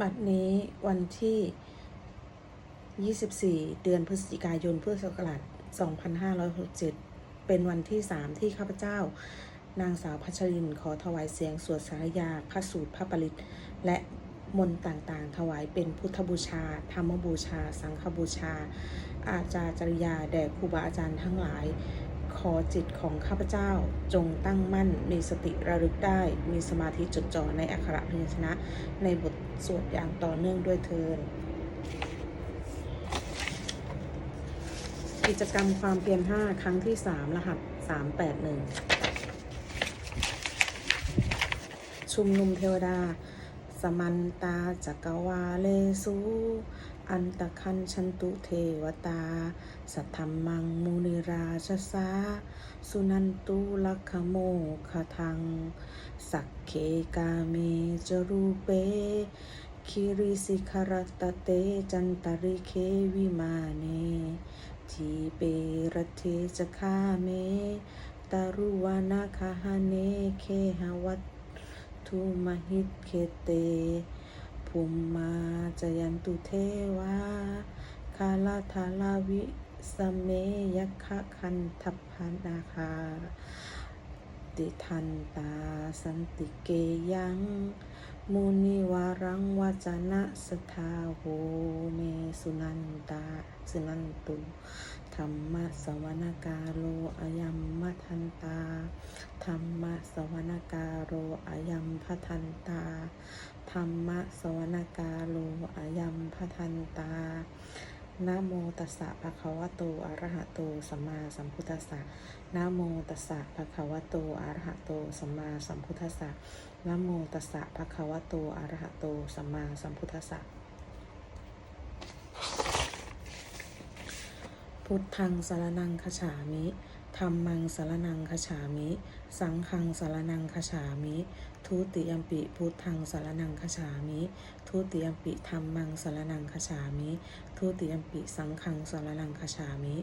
บัดนี้วันที่ 24 เดือนพฤศจิกายนพุทธศักราช2567 เป็นวันที่ 3 ที่ข้าพเจ้า นางสาวพัชรินขอถวายเสียงสวดสารยาพระสูตรพระปริตและมนต์ต่างๆ ถวายเป็นพุทธบูชา ธรรมบูชา สังฆบูชา อาจารย์จริยา แด่ครูบาอาจารย์ทั้งหลาย ขอจิตของข้าพเจ้าจงตั้งมั่น มีสติระลึกได้ มีสมาธิจดจ่อในอักขระพยัญชนะ ในบทสวดอย่างต่อเนื่องด้วยเทินกิจกรรมความเพียรห้าครั้งที่สามรหัสสามแปดหนึ่งชุมนุมเทวดา สมันตาจักรวาเลสู อันตะคันชันตุเทวตา สัทธรรมังมุนิราชสาสุนันตุลักขโมคทัง สักเคกาเมจรูเป คิริสิคารตเตจันตริเควิมาเน ทีเปรเทจะคาเมตารุวานาคาหาเนเคหวัตทุมหิตเคเต ภูมิมาจยันตุเทวาคาลาทาลาวิสเมยคะคันทพพานาคา ติทันตาสันติเกยัง มุนิวารังวจนะสทาโหเมสุนันตาสุนันตุ ธรรมะสวนกาโลอายัมมะทันตา ธรรมะสวนกาโลอายัมพะทันตา ธรรมะสวนกาโลอายัมพะทันตานะโมตัสสะภะคะวะโตอะระหะโตสัมมาสัมพุทธัสสะนะโมตัสสะภะคะวะโตอะระหะโตสัมมาสัมพุทธัสสะนะโมตัสสะภะคะวะโตอะระหะโตสัมมาสัมพุทธัสสะ พุทธังสารนังคฉามิธรรมังสารนังคฉามิ สังฆังสารนังคฉามิ ทุติยมปิพุทธังสารนังคฉามิ ทุติยมปิธรรมังสารนังคฉามิ ทุติยมปิสังฆังสารนังคฉามิ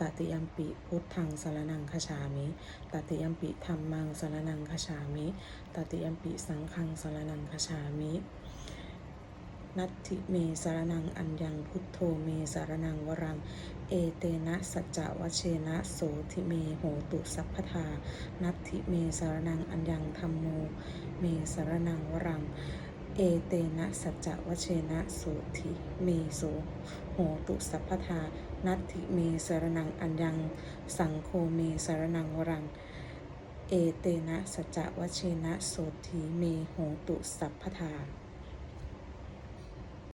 ตติยมปิพุทธังสารนังคฉามิตติยมปิธรรมังสารนังคฉามิตติยมปิสังฆังสารนังคฉามิ นัตถิเมสารนังอัญญังพุทโธเมสารนังวรัง เอเตนะสัจจะวเชนะโสทิเมโหตุสัพพทา นัตถิเมสารนังอัญญังธรรมโม เมสารนังวรัง เอเตนะสัจจะวเชนะโสทิเมโสโหตุสัพพทา นัตถิเมสารนังอัญญัง สังโฆเมสารนังวรังเอเตนะสัจจะวเชนะโสทิเมโหตุสัพพทา